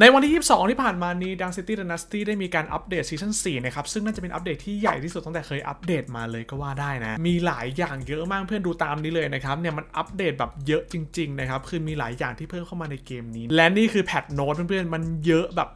ในวันที่ 22 ที่ผ่านมานี้ Dunk City Dynasty ได้มีการอัปเดตซีซั่น4นะครับ ซึ่งน่าจะเป็นอัปเดตที่ใหญ่ที่สุดตั้งแต่เคยอัปเดตมาเลยก็ว่าได้นะ มีหลายอย่างเยอะมากเพื่อนดูตามนี้เลยนะครับ เนี่ยมันอัปเดตแบบเยอะจริง ๆ นะครับ คือมีหลายอย่างที่เพิ่มเข้ามาในเกมนี้ และนี่คือแพทโน้ตเพื่อนๆ มันเยอะแบบ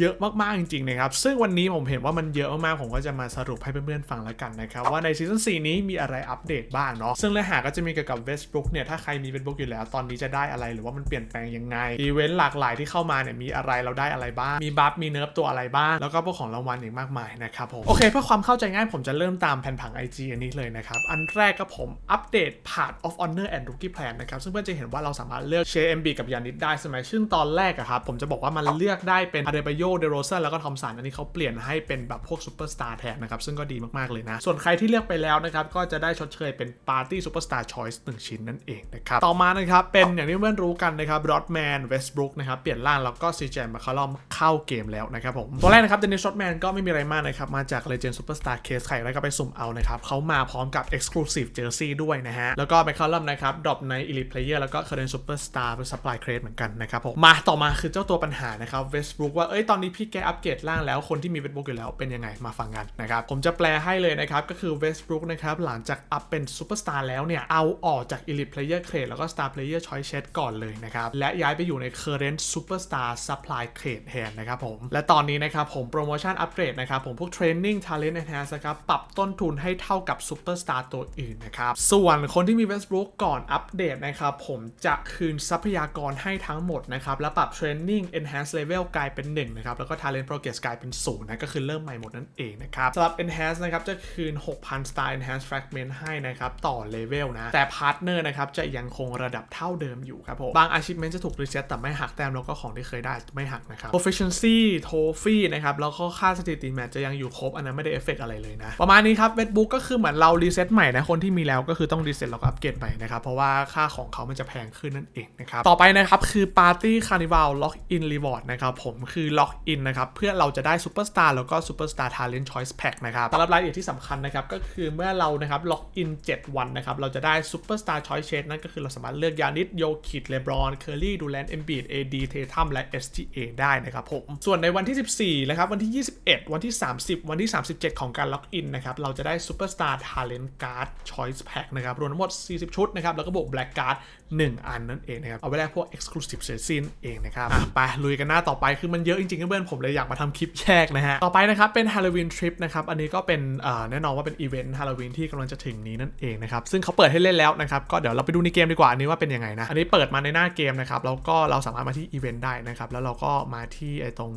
เยอะมากๆจริงๆนะครับ ซึ่งวันนี้ผมเห็นว่ามันเยอะมากๆผมก็จะมาสรุปให้เพื่อนๆฟังแล้วกันนะครับ ว่าในซีซั่น4นี้มีอะไรอัปเดตบ้างเนาะซึ่งเนื้อหาก็จะมีเกี่ยวกับเวสต์บ o ุ k เนี่ยถ้าใครมีเวสต์บ o ุ k อยู่แล้วตอนนี้จะได้อะไรหรือว่ามันเปลี่ยนแปลงยังไงอีเวนต์หลากหลายที่เข้ามาเนี่ยมีอะไรเราได้อะไรบ้างมีบัฟมีเนิร์ฟตัวอะไรบ้างแล้วก็พวกของรางวัลอีกมากมายนะครับผมโอเคเพื่อความเข้าใจง่ายผมจะเริ่มตามแผนผัง IG อันนี้เลยนะครับอันแรกก็ผมอัปเดต Part of Honor and Rookie Plan นะครับซึ่งเพื่อนจะเห็นว่าเราสามารถเลือกเชมบีกับยานิดได้ใช่ไหมซึ่งตอนแรกอะครับผมจะบอกว่ามันเลือกได้เป็นอาเดบโยเดโรซันแล้วก็ทอมสันอันนี้เขาเปลี่ยนให้เป็นแบบพวกซูเปอร์สตาร์แทนนะครับซึ่งก็ดีมากๆเลยนะ ส่วนใครที่เลือกไปแล้วนะครับก็จะได้ชดเชยเป็นปาร์ตี้ซูเปอร์สตาร์ชอยส์หนึ่งชิ้นนั่นเองนะครับต่อมานะครับเป็นอย่างที่เพื่อนรู้กันนะครับบรอดแมนเวสต์บรุกนะครับเปลี่ยนร่างแล้วก็ซีเจนมาคาร์ลอมเข้าเกมแล้วนะครับผมตัวแรกนะครับเดนิสช็อตแมนก็ไม่มีอะไรมากนะครับมาจากเลเจนด์ซูเปอร์สตาร์เคสใครแล้วก็ไปสุ่มเอานะครับเขามาพร้อมกับ Exclusive Jersey ด้วยนะฮะแล้วก็ไปคาร์ลอมนะครับดรอปใน Elite Player แล้วก็เคอร์เรนซูเปอร์สตาร์เป็นซัพพลายเครดเหมือนกันนะครับผมมาต่อมาคือเจ้าตัวปัญหานะครับเวสต์บรุกว่าเอ้ยตอนนี้พี่แกอัปเกรดร่างแล้วคนที่มีเวสบรุกอยู่แล้วเป็นยังไงมาฟังกันนะครับผมจะแปลให้เลยนะครับก็คือ Westbrook นะครับหลังจากอัพเป็นซูเปอร์สตาร์แล้วเนี่ยเอาออกจาก Elite Player Crate แล้วก็ Star Player Choice Set ก่อนเลยนะครับและย้ายไปอยู่ใน Current Superstar Supply Crate แทนนะครับผมและตอนนี้นะครับผมโปรโมชั่นอัปเกรดนะครับผมพวก Training Talent Enhance นะครับปรับต้นทุนให้เท่ากับ Superstar ตัวอื่นนะครับส่วนคนที่มี Westbrook ก่อนอัปเดตนะครับผมจะคืนทรัพยากรให้ทั้งหมดนะครับและปรับ Training Enhance Level กลายเป็น 1นะครับ แล้วก็ Talent Progress กลายเป็น0นะ ก็คือเริ่มใหม่หมดนั่นเองนะครับสำหรับ Enhance นะครับ จะคืน 6,000 Star Enhance Fragment ให้นะครับ ต่อเลเวลนะ แต่ Partner นะครับ จะยังคงระดับเท่าเดิมอยู่ครับผม บาง Achievement จะถูก reset แต่ไม่หักแต้ม แล้วก็ของที่เคยได้ไม่หักนะครับ Proficiency Trophy นะครับ แล้วก็ค่าสถิติแมตช์จะยังอยู่ครบ อันนั้นไม่ได้เอฟเฟกอะไรเลยนะ ประมาณนี้ครับ w e b b o o k ก็คือเหมือนเรารีเซ็ตใหม่นะ คนที่มีแล้วก็คือต้องรีเซ็ตแล้วก็อัปเกรดใหม่นะครับ เพราะว่าค่าของเขามันจะแพงขึ้นนั่นเองนะครับ ต่อไปนะครับคือ Party Carnival Lock In Reward นะครับผมคือ Lock In นะครับเพื่อเราจะได้ Superstar แล้วก็ Superstar Talent Choice Pack นะครับสำหรับรายละเอียดที่สำคัญนะครับก็คือเมื่อเรานะครับล็อกอิน7 วันนะครับเราจะได้ซูเปอร์สตาร์ชอยส์เชนั่นก็คือเราสามารถเลือกยานิดโยคิดเลบรอนเคอร์รี่ดูแลนเอมบีดเอดีเททัมและ SGA ได้นะครับผมส่วนในวันที่ 14นะครับวันที่ 21 วันที่ 30 วันที่ 37 ของการล็อกอินนะครับเราจะได้ซูเปอร์สตาร์ทาเลนต์การ์ดชอยส์แพ็คนะครับรวมทั้งหมด 40 ชุดนะครับแล้วก็บวกแบล็กการ์ด1อันนั่นเองนะครับเอาไว้แลกพวก Exclusive s e s i o n เองนะครับไปลุยกันหน้าต่อไปคือมันเยอะจริงๆเพื่อนผมเลยอยากมาทำคลิปแยกนะฮะ ต่อไปนะครับเป็น Halloween Trip นะครับ อันนี้ก็เป็นแน่นอนว่าเป็นอีเวนต์ฮาโลวีนที่กำลังจะถึงนี้นั่นเองนะครับ ซึ่งเขาเปิดให้เล่นแล้วนะครับ ก็เดี๋ยวเราไปดูในเกมดีกว่าอันนี้ว่าเป็นยังไงนะ อันนี้เปิดมาในหน้าเกมนะครับ แล้วก็เราสามารถมาที่อีเวนต์ได้นะครับ แล้วเราก็มาที่ไอ้ตรง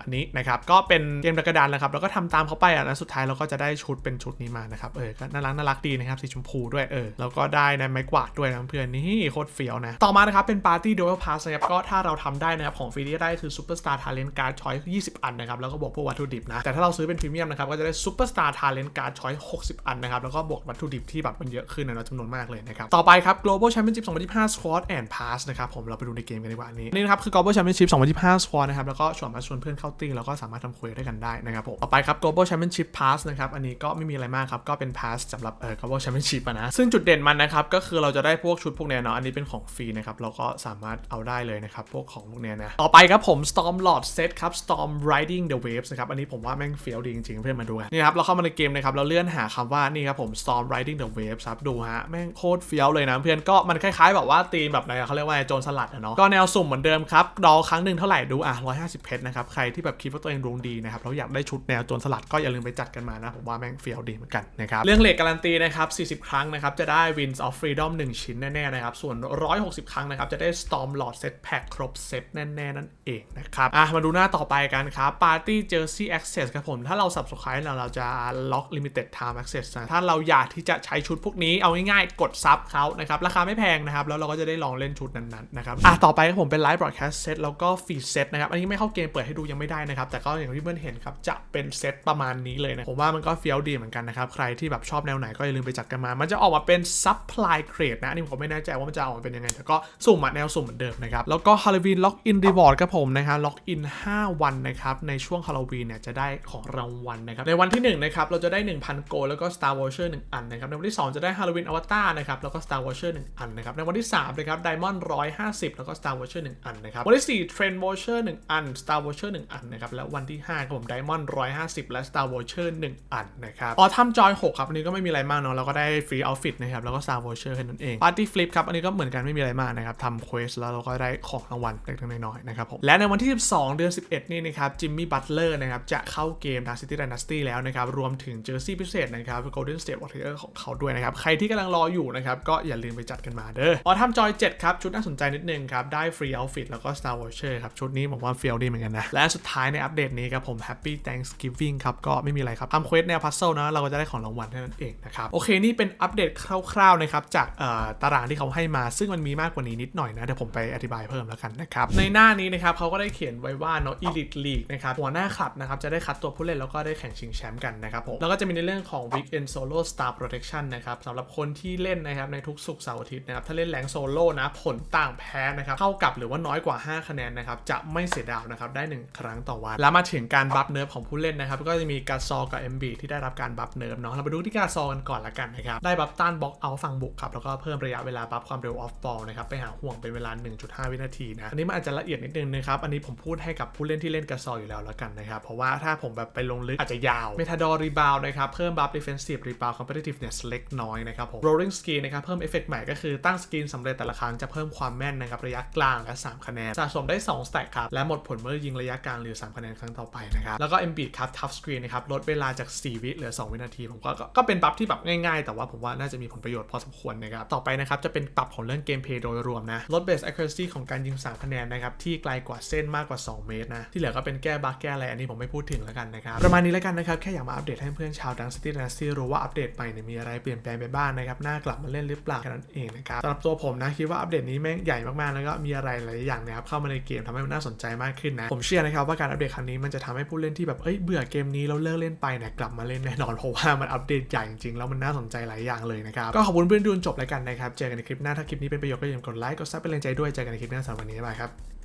อันนี้นะครับ ก็เป็นเกมกระดานนะครับ แล้วก็ทำตามเขาไปอะแล้วสุดท้ายเราก็จะได้ชุดเป็นชุดนี้มานะครับ เออ ก็น่ารักน่ารักดีนะครับสีชมพูด้วย เออ แล้วก็ได้นะไม้กวาดด้วยนะเพื่อนนี่โคตรเฟี้ยวนะ ต่อมานะครับเป็นปาร์ตี้ดูเอลพาสนะครับ ก็ถ้าเราทำได้นะครับของฟรีที่ได้คือซูเปอร์สตาร์ทาเลนต์การ์ดชอย20 อันนะครับ แล้วก็บวกพวกวัตถุดิบนะ แต่ถ้าเราซื้อเป็นพรีเมียมนะครับ ก็จะได้ซูเปอร์สตาร์ทาเลนต์การ์ดชอย60 อันนะครับ แล้วก็บวกวัตถุดิบที่แบบมันเยอะขึ้นนะจำนวนมากเลยนะครับ ต่อไปครับ global championship 2025 squad and pass นะครับผมเราไปดูในเกมกันดีกว่านี้นี่นะครับคือ global championship 2025 squad นะครับแล้วก็ชวนมาชวนเพื่อนเข้าติ้งแล้วก็สามารถทำคุยด้วยกันได้นะครับผมต่อไปครับ global championship pass นะครับอันนี้ก็ไม่มีอะไรมากครับก็เป็น pass สำหรับเอ่อ global championship นะซึ่งจุดเด่นมันนะครับก็คือเราจะได้พวกชุดพวกเนี้ยเนาะอันนี้เป็นของฟรีนะครับเราก็สามารถเอาได้เลยนะครับพวกของพวกเนี้ยนะต่อไปครับผม storm lord set ครับ storm riding the waves นะครับ อันนี้ผมว่าแม่งเฟี้ยวดีจริงๆ เพื่อนมาดูกันนี่ครับ เราเข้ามาในเกมนะครับ เราเลื่อนหาคำว่านี่ครับผม storm riding the waves ครับ ดูฮะ แม่งโคตรเฟี้ยวเลยนะเพื่อน ก็มันคล้ายๆ แบบว่าตีมแบบไหนเขาเรียกว่าโจรสลัดอะเนาะ ก็แนวสุ่มเหมือนเดิมครับ ดอครั้งหนึ่งเท่าไหร่ดูอะ150 เพชรนะครับ ใครที่แบบคิดว่าตัวเองดวงดีนะครับแล้วอยากได้ชุดแนวโจรสลัดก็อย่าลืมไปจัดกันมานะผมว่าแม่งเฟี้ยวดีเหมือนกันนะครับเรื่องเลทการันตีนะครับ40 ครั้งนะครับจะได้ Winds of Freedom 1 ชิ้นแน่ๆนะครับส่วน 160 ครั้งนะครับจะได้ Storm Lord Set Pack ครบเซตแน่ๆนั่นเองนะครับอะมาดูหน้าต่อไปกันครับ Party Jersey Access ครับผม ถ้าเรา subscribe เราเราจะล็อก Limited Time Access นะถ้าเราอยากที่จะใช้ชุดพวกนี้เอาง่ายๆ กดซับเขานะครับ ราคาไม่แพงนะครับ แล้วเราก็จะได้ลองเล่นชุดนั้นๆนะครับอะต่อไปครับผมเป็น Live Broadcast Set แล้วก็ Feed Set นะครับ อันนี้ไม่เข้าเกมเปิดให้ดูยังไม่ได้นะครับ แต่ก็อย่างที่เพื่อนเห็นครับ จะเป็นเซตประมาณนี้เลยนะ ผมว่ามันก็เฟี้ยวดีเหมือนกันนะครับ ใครที่แบบชอบแนวไหนก็อย่าลืมไปจัดกันมา มันจะออกมาเป็นซับพลายเครดนะนี่ผมไม่แน่ใจว่ามันจะออกมาเป็นยังไงแต่ก็สุ่มอะแนวสุ่มเหมือนเดิมนะครับแล้วก็ฮาโลวีนล็อกอินรีวอร์ดครับผมนะครับล็อกอิน 5 วันนะครับ ในช่วงฮาโลวีนเนี่ยจะได้ของรางวัลนะครับ ในวันที่1นะครับเราจะได้ 1,000 โกลแล้วก็ Star Voucher 1 อันนะครับ ในวันที่ 2 จะได้ Halloween Avatar นะครับแล้วก็ Star Voucher 1 อันนะครับ ในวันที่3นะครับ Diamond 150 แล้วก็ Star Voucher 1 อันนะครับ วันที่4 Trend Voucher 1 อัน Star Voucher 1 อันนะครับ และวันที่5ครับผม Diamond 150 และ Star Voucher 1 อันนะครับพอทำจอย6ครับอันนี้ก็ไม่มีอะไรมากเนาะเราก็ได้ Free Outfit นะครับแล้วก็ Star Voucher แค่นั้นเอง Party Flip ครับอันนี้ก็เหมือนกันไม่มีอะไรมากนะครับทำ Quest แล้วเราก็ได้ของรางวัลเล็กๆน้อยๆนะครับผมและในวันที่ 12เดือน 11 นี่นะครับ Jimmy Butler นะครับจะเข้าเกม Dark City Dynasty แล้วนะครับรวมถึงเจอร์ซี่พิเศษนะครับ Golden State Warrior ของเขาด้วยนะครับใครที่กำลังรออยู่นะครับก็อย่าลืมไปจัดกันมาเด้อพอทำจอย 7 ครับ ชุดน่าสนใจนิดนึงครับ ได้ Free Outfit แล้วก็ Star Voucher ครับ ชุดนี้ผมว่าเฟียวดีเหมือนกันนะ และสุดท้ายในอัปเดตนี้ครับผม Happy Thanksgiving ครับ ก็ไม่มีอะไรครับทำเควสแนวพัซเซิลนะ เราก็จะได้ของรางวัลเท่านั้นเองนะครับ โอเค นี่เป็นอัปเดตคร่าวๆนะครับ จากเอ่อตารางที่เขาให้มาซึ่งมันมีมากกว่านี้นิดหน่อยนะเดี๋ยวผมไปอธิบายเพิ่มแล้วกันนะครับในหน้านี้นะครับเขาก็ได้เขียนไวว่าเนาะ Elite League นะครับหัวหน้าคลับนะครับจะได้คัดตัวผู้เล่นแล้วก็ได้แข่งชิงแชมป์กันนะครับผมแล้วก็จะมีในเรื่องของ Weekend Solo Star Protection นะครับสำหรับคนที่เล่นนะครับในทุกสุกร์เสาร์อาทิตย์นะครับถ้าเล่นแรงโซโล่นะผลต่างแพ้นะครับเท่ากับหรือว่าน้อยกว่า 5 คะแนนนะครับจะไม่เสียดาวนะครับได้ 1 ครั้งต่อวัน แล้วมาถึงการบัฟเนิร์ฟของผู้เล่นนะครับก็จะมีกาซอกับ MB ที่ได้รับการบัฟเนิร์ฟเนาะเราไปดูที่กาซอกันก่อนละกันนะครับได้บัฟต้านบล็อกเอาฝั่งบุกครับแล้วก็เพิ่มระยะเวลาบัฟความเร็วออฟบอลนะครับไปหาห่วงเป็นเวลา 1.5 วินาทีนะอันนี้มันอาจจะละเอียดนิดนึงนะครับอันนี้ผมพูดให้กับผู้เล่นที่เล่นกาซออยู่แล้วและกันนะครับ เพราะว่าถ้าผมแบบไปลงลึกอาจจะยาวเมทาดอร์รีบาวนะครับเพิ่มบัฟดิเฟนซีฟรีบาวคอมเพลติฟเนี่ยเล็กน้อยนะครับผม rolling screen นะครับเพิ่มเอฟเฟกต์ใหม่ก็คือตั้งสกรีนสำเร็จแต่ละครั้งจะเพิ่มความแม่นนะครับระยะกลางและ 3 คะแนนสะสมได้2สแต็กครับและหมดผลเมื่อยิงระยะกลางหลือ 3 คะแนนครั้งต่อไปนะครับแล้วก็ m b ครับ tough screen นะครับลดเวลาจาก 4 วิเหลือ 2 วินาที ผมก็ก็เป็นบัฟที่แบบง่ายๆ แต่ว่าผมว่าน่าจะมีผลประโยชน์พอสมควรนะครับต่อไปนะครับจะเป็นปรับของเรื่องเกมเพลย์โดยรวมนะลด base accuracy ของการยิง3คะแนนนะครับที่ไกลกว่าเส้นมากกว่า2 เมตรนะ ที่เหลือก็เป็นแก้บั๊กแก้อะไรอันนี้ผมไม่พูดถึงแล้วกันนะครับ ประมาณนี้แล้วกันนะครับ แค่อยากมาอัปเดตให้เพื่อนชาวดังซิตี้ดันซี่รู้ว่าอัปเดตใหม่เนี่ยมีอะไรเปลี่ยนแปลงไปบ้างนะครับ น่ากลับมาเล่นหรือเปล่าแค่นั้นเองนะครับสำหรับตัวผมนะคิดว่าอัปเดตนี้แม่งใหญ่มากๆแล้วก็มีอะไรหลายอย่างนะครับเข้ามาในเกมทำให้มันน่าสนใจมากขึ้นนะผมเชื่อนะครับว่าการอัปเดตครั้งนี้มันจะทำให้ผู้เล่นที่แบบเอ้ยเบื่อเกมนี้แล้วเลิกเล่นไปเนี่ยกลับมาเล่นแน่นอนเพราะว่ามันอัปเดตใหญ่จริงๆแล้วมันน่าสนใจหลายอย่างเลยนะครับก็ขอบคุณเพื่อนดูจนจบรายการนะครับเจอกันในคลิปหน้าถ้าคลิปนี้เป็นประโยชน์ก็อย่าลืมกดไลค์กดซับเป็นแรงใจด้วยเจอกันในคลิปหน้าสำหรับวันนี้บายครับ